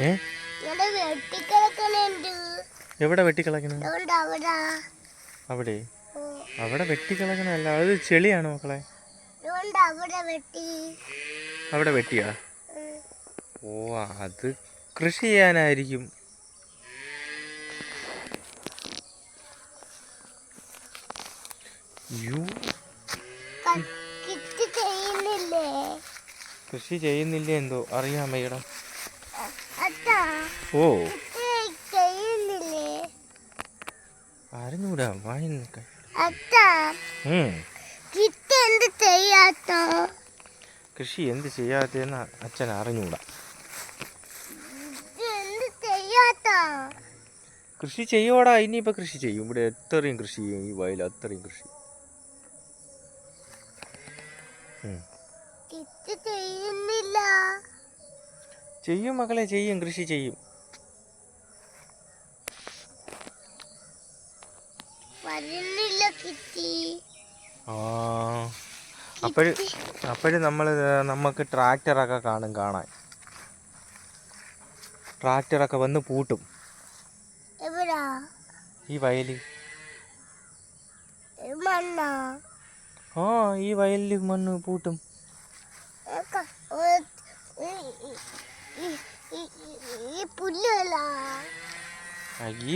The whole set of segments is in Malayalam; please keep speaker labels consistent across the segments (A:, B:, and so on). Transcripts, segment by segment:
A: ഏ? എവിടെ വെട്ടിക്കളക്കണ
B: അവിടെ.
A: അവിടെ? വെട്ടിക്കളക്കണല്ല അത് ചെളിയാണ് മക്കളെ?
B: അവിടെ വെട്ടി.
A: അവിടെ വെട്ടിയാ. ഓ അത് കൃഷി ചെയ്യാനായിരിക്കും. യു
B: ക- കിറ്റ് ചെയ്യുന്നില്ലേ
A: കൃഷി ചെയ്യുന്നില്ല എന്തോ? അറിയാം വയ്യടാ ഓ. അറിഞ്ഞൂടാ വായന
B: അത്താ
A: ഉം.
B: കിറ്റ് എന്ത് ചെയ്യാത്തോ?
A: കൃഷി എന്ത് ചെയ്യാത്തെന്ന് അച്ഛൻ അറിഞ്ഞൂടാ. കൃഷി ചെയ്യോടാ ഇനിയിപ്പൊ കൃഷി ചെയ്യും. ഇവിടെ എത്രയും കൃഷി ചെയ്യും ഈ വയൽ അത്രയും കൃഷി.
B: ചെയ്യുന്നില്ല.
A: ചെയ്യും മക്കളെ ചെയ്യും. കൃഷി ചെയ്യും.
B: വരുന്നില്ല കിറ്റി
A: ആ. അപ്പോഴും അപ്പോഴും നമ്മൾ നമുക്ക് ട്രാക്ടറൊക്കെ കാണും കാണാൻ. ട്രാക്ടറൊക്കെ വന്ന് പൂട്ടും. ഈ
B: വയലിൽ
A: ആ ഈ വയലിൽ മണ്ണ് പൂട്ടും.
B: ഈ-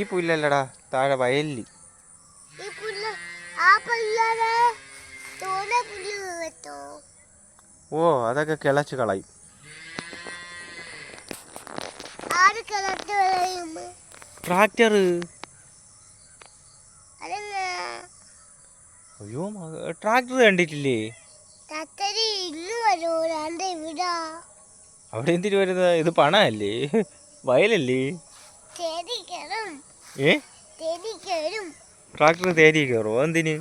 A: പുല്ലല്ലടാ താഴെ വയലിൽ ഓ അതൊക്കെ കിളച്ച് കളയും. ട്രാക്ടർ. അയ്യോ ട്രാക്ടർ കണ്ടിട്ടില്ലേ
B: തത്തരി ഇന്ന് വരൂ രണ്ട് ഇവിടാ
A: അവിടെ എന്തിനു വരുന്നത് ഇത് പണല്ലേ വയലല്ലേ? ഏ? ട്രാക്ടർ തേരി കയറോ എന്തിന്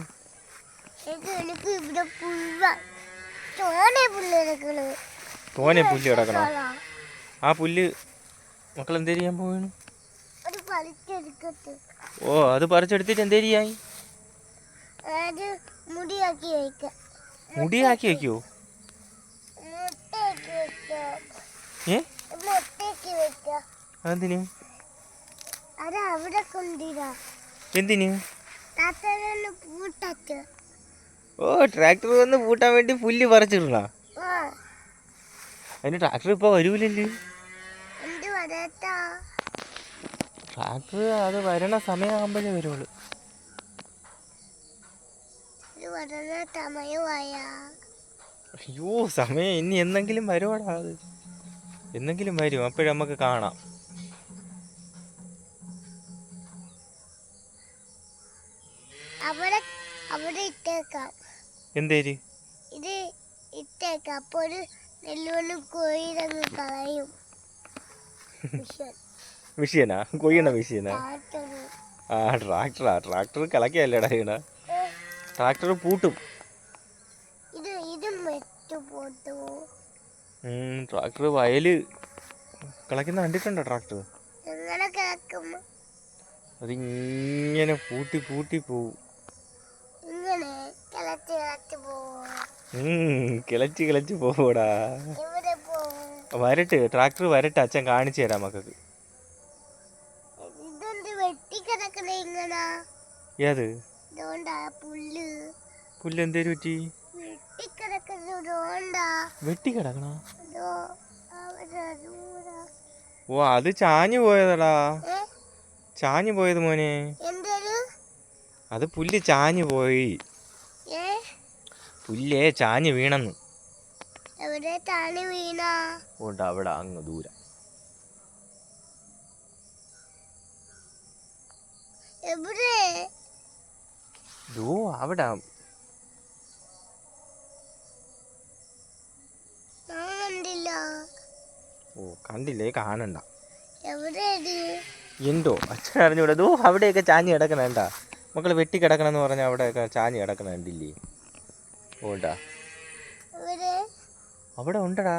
B: തോനെ പുല്ല് കിടക്കണോ.
A: ആ പുല്ല് മക്കൾ എന്തേ ചെയ്യാൻ
B: പോവാണ്?
A: ഓ അത് പറിച്ചെടുത്തിട്ട് എന്തേ ചെയ്യായി
B: മുടിയാക്കി വെക്കാം?
A: ഏ? എന്തിന്? ഓ ട്രാക്ടർ വന്ന് പൂട്ടാൻ വേണ്ടി പുല്ല്
B: പറിച്ചിട്ടുള്ള
A: അതിന് ട്രാക്ടർ ഇപ്പൊ വരൂലല്ലേ? ട്രാക്ടർ അത് വരണ സമയമാകുമ്പോഴേ വരുള്ളൂ.
B: സമയമായ.
A: അയ്യോ സമയം ഇനി എന്നെങ്കിലും വരുവാടാ അത്. എന്നെങ്കിലും വരും അപ്പോഴും നമുക്ക് കാണാം.
B: അവിടെ അവിടെ ഇട്ടേക്കാം.
A: എന്തേര്?
B: ഇത് ഇട്ടേക്കാം. അപ്പോൾ ഒരു കളയും.
A: കൊയ്യണ ആ ട്രാക്ടറാ. ട്രാക്ടർ കളക്കിയല്ലേടാ ചെയ്യണ ട്രാക്ടർ പൂട്ടും
B: ഇത് ഇതും വെച്ചു പോട്ടു
A: ട്രാക്ടർ വയൽ കിളക്കുന്ന കണ്ടിട്ടുണ്ടോ ട്രാക്ടർ? അതിങ്ങനെ പൂട്ടി പൂട്ടി പോവും.
B: കിളച്ച് കിളച്ച്
A: പോവൂടാ. വരട്ട് ട്രാക്ടർ വരട്ടെ അച്ഛൻ കാണിച്ചു തരാം മക്കൾക്ക്. ഏത്?
B: പുല്ല്.
A: എന്തേ എന്തേലും പറ്റി?
B: വെട്ടി കിടക്കുന്നത് ഇതുകൊണ്ടാ.
A: വെട്ടി കിടക്കണ?
B: ഇതോ അവിടെ ദൂരെ.
A: ഓ അത് ചാഞ്ഞു പോയതടാ. ചാഞ്ഞു പോയത് മോനെ. അത് പുല്ല് ചാഞ്ഞു പോയി. പുല്ലേ ചാഞ്ഞു വീണെന്ന്. ഉണ്ട് അവിടെ അങ്ങ് ദൂരം. ദോ അവിടെ. ഓ കണ്ടില്ലേ? കാണണ്ട. എന്തോ? അച്ഛൻ അറിഞ്ഞൂടെ. ദോ അവിടെയൊക്കെ ചാഞ്ഞ് കിടക്കണേണ്ട മക്കൾ വെട്ടി കിടക്കണമെന്ന് പറഞ്ഞാൽ അവിടെയൊക്കെ ചാഞ്ഞ് കിടക്കണേണ്ടില്ലേ ഓണ്ടാ അവിടെ ഉണ്ടടാ.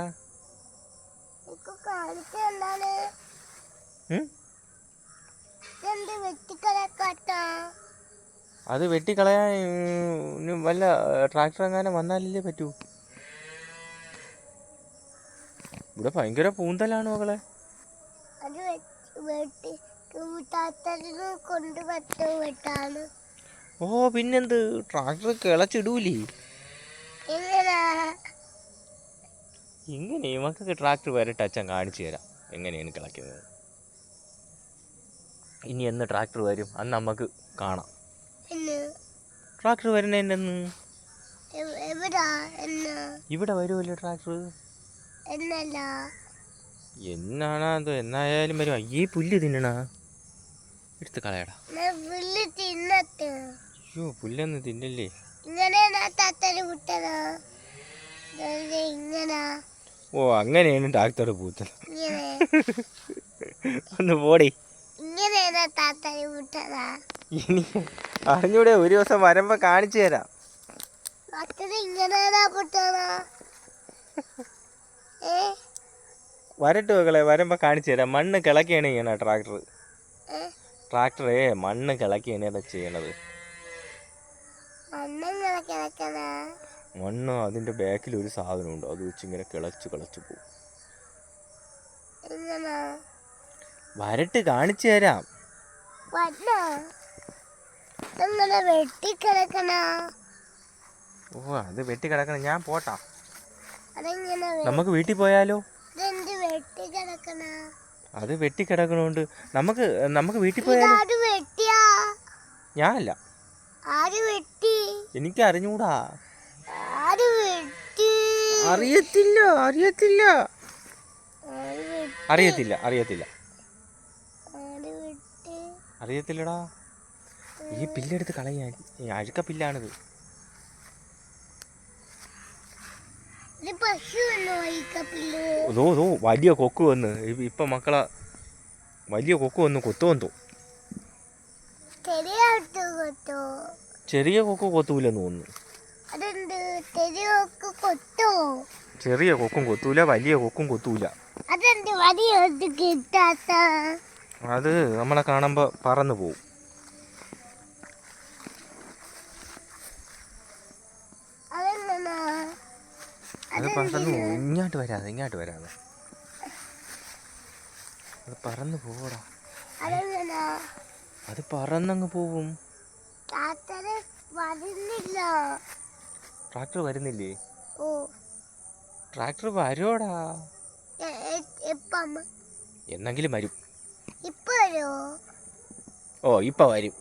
A: അത് വെട്ടിക്കളയാൻ വല്ല ട്രാക്ടർ എങ്ങാനും വന്നാലല്ലേ പറ്റൂ? ഇവിടെ ഭയങ്കര പൂന്തലാണ് മകളെ. ഓ പിന്നെന്ത്? ട്രാക്ടർ കിളച്ചിടൂലേ? ഇങ്ങനെ. മക്കൾക്ക് ട്രാക്ടർ വരട്ടെ അച്ഛൻ കാണിച്ചു തരാം. എങ്ങനെയാണ് കിളയ്ക്കുന്നത്? ഇനി എന്ന് ട്രാക്ടർ വരും അന്ന് നമുക്ക് കാണാം. ട്രാക്ടർ
B: വരുന്നതിന്റെ
A: ഇവിടെ വരുമല്ലോ ട്രാക്ടർ. എന്നാണ് അത് എന്നായാലും വരും. അയ്യേ പുല്ല് തിന്നണാ? എടുത്ത് കളയടാ.
B: പുല്ല് തിന്നട്ട്
A: അയ്യോ പുല്ലൊന്നും തിന്നല്ലേ?
B: ഇങ്ങനെ
A: ഓ അങ്ങനെയാണ് ട്രാക്ടർ പൂത്തത് ഒന്ന് പോടി. ഇനി അറിഞ്ഞൂടെ ഒരു ദിവസം വരുമ്പോ കാണിച്ചു തരാം.
B: ഇങ്ങനെ
A: വരട്ടെ മക്കളെ വരുമ്പോ കാണിച്ചു തരാം. മണ്ണ് കിളക്കിയാണ് ചെയ്യണ ട്രാക്ടർ. ട്രാക്ടറേ മണ്ണ് കിളക്കിയാണ് ഇതാ ചെയ്യണത്. മണ്ണ് അതിന്റെ ബാക്കിൽ ഒരു സാധനം ഉണ്ട്? അത് വെച്ച് ഇങ്ങനെ കിളച്ച് കിളച്ച് പോകും വരട്ട് കാണിച്ചു തരാം. ഓ അത് വെട്ടി കിടക്കണം ഞാൻ പോട്ടാ. നമുക്ക് വീട്ടിൽ പോയാലോ? അത് വെട്ടി കിടക്കണോണ്ട് നമുക്ക് നമുക്ക് വീട്ടിൽ പോയാലോ? ഞാനല്ല. എനിക്ക് അറിഞ്ഞൂടാ അറിയത്തില്ല അറിയത്തില്ല. അറിയത്തില്ല അറിയത്തില്ല. അറിയത്തില്ലടാ. ഈ പില്ലെടുത്ത് കളയാൻ ഈ അഴുക്ക പില്ലാണിത്. ഓ ഓ വലിയ കൊക്ക് വന്ന്. ഇപ്പൊ മക്കളെ വലിയ കൊക്ക് വന്ന് കൊത്തുവന്നു ചെറിയ കൊക്ക് കൊത്തൂലെന്ന് തോന്നുന്നു. ചെറിയ കൊക്കും കൊത്തൂല വലിയ കൊക്കും കൊത്തൂല. അത് നമ്മളെ കാണുമ്പോ പറന്നു പോവും. പറന്നു ഇങ്ങോട്ട് വരാതെ ഇങ്ങോട്ട് വരാതെ അത് പറന്നു
B: പോടാ
A: അത് പറന്നങ്ങ് പോവും. ട്രാക്ടർ വരുന്നില്ലേ? ട്രാക്ടർ
B: വരോടാ
A: എന്നെങ്കിലും വരും. ഓ ഇപ്പൊ വരും.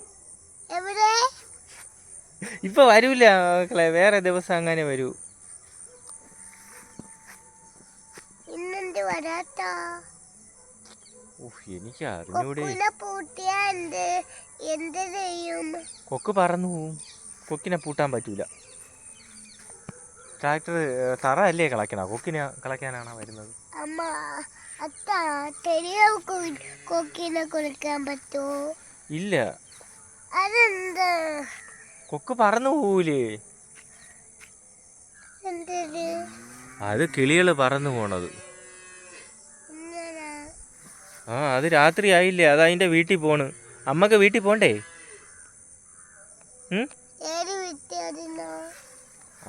A: ഇപ്പൊ വരൂല മക്കളെ വേറെ ദിവസം അങ്ങനെ വരൂ.
B: വരാത്ത
A: ഉഫ്, എനിക്ക് അറിഞ്ഞൂടെ
B: പൂട്ടിയ എന്ത്? എന്ത് ചെയ്യും?
A: കൊക്ക് പറന്നു പോവും. കൊക്കിനെ പൂട്ടാൻ പറ്റൂല. ട്രാക്ടർ തറ അല്ലേ കളക്കണ? കൊക്കിനെ കളക്കാനാണ് വരുന്നത്?
B: അമ്മ അത്ത തെരിയ കൊക്കിനെ കുളിക്കാൻ പറ്റുമോ
A: ഇല്ല.
B: അതെന്ത്?
A: കൊക്ക് പറന്നു പോവൂലേ. അത് കിളികൾ പറന്നു പോണത്. ആ അത് രാത്രി ആയില്ലേ അത് അതിന്റെ വീട്ടിൽ പോണ്. അമ്മയ്ക്ക് വീട്ടിൽ പോണ്ടേ?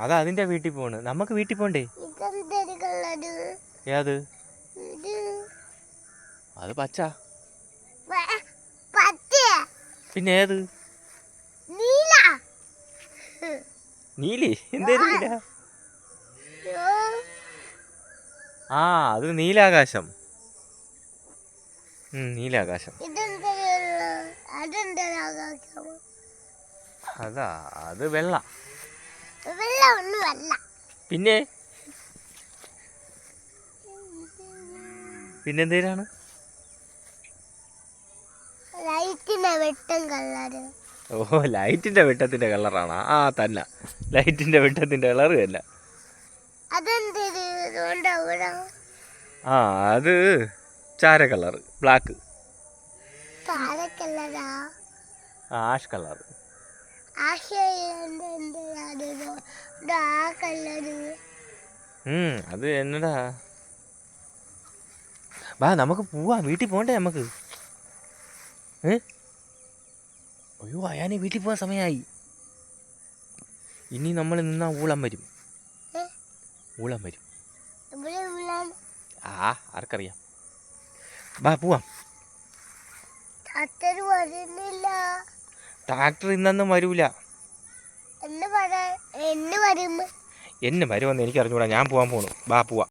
A: അത് അതിന്റെ വീട്ടിൽ പോണ്. നമുക്ക് വീട്ടിൽ പോണ്ടേ? ഏത്? അത് പച്ച. പിന്നെ ഏത്?
B: നീല.
A: എന്തേലും ആ അത് നീലാകാശം. നീലാകാശം. അതാ അത് വെള്ള. പിന്നെ?
B: വെട്ടം
A: ഓ ലൈറ്റിന്റെ വെട്ടത്തിന്റെ കളറാണ്. ആ തന്നെ. ലൈറ്റിന്റെ വെട്ടത്തിന്റെ കളറ് തന്നെ. ആ അത് ചാര കളർ ബ്ലാക്ക് ആഷ് കളർ അത് എന്നടാ? വാ നമുക്ക് പോവാം വീട്ടിൽ പോകണ്ടേ നമുക്ക്? അയ്യോ അയാനെ വീട്ടിൽ പോകാൻ സമയമായി ഇനി നമ്മൾ നിന്നാ ഊളം വരും? ഊളം വരും. ആ ആർക്കറിയാം. ബാ പോവാം.
B: വരുന്നില്ല.
A: ട്രാക്ടർ ഇന്നൊന്നും വരൂല.
B: എന്ന്
A: വരുമെന്ന് എനിക്ക് അറിഞ്ഞൂടാ ഞാൻ പോവാൻ പോണു. വാ പോവാം.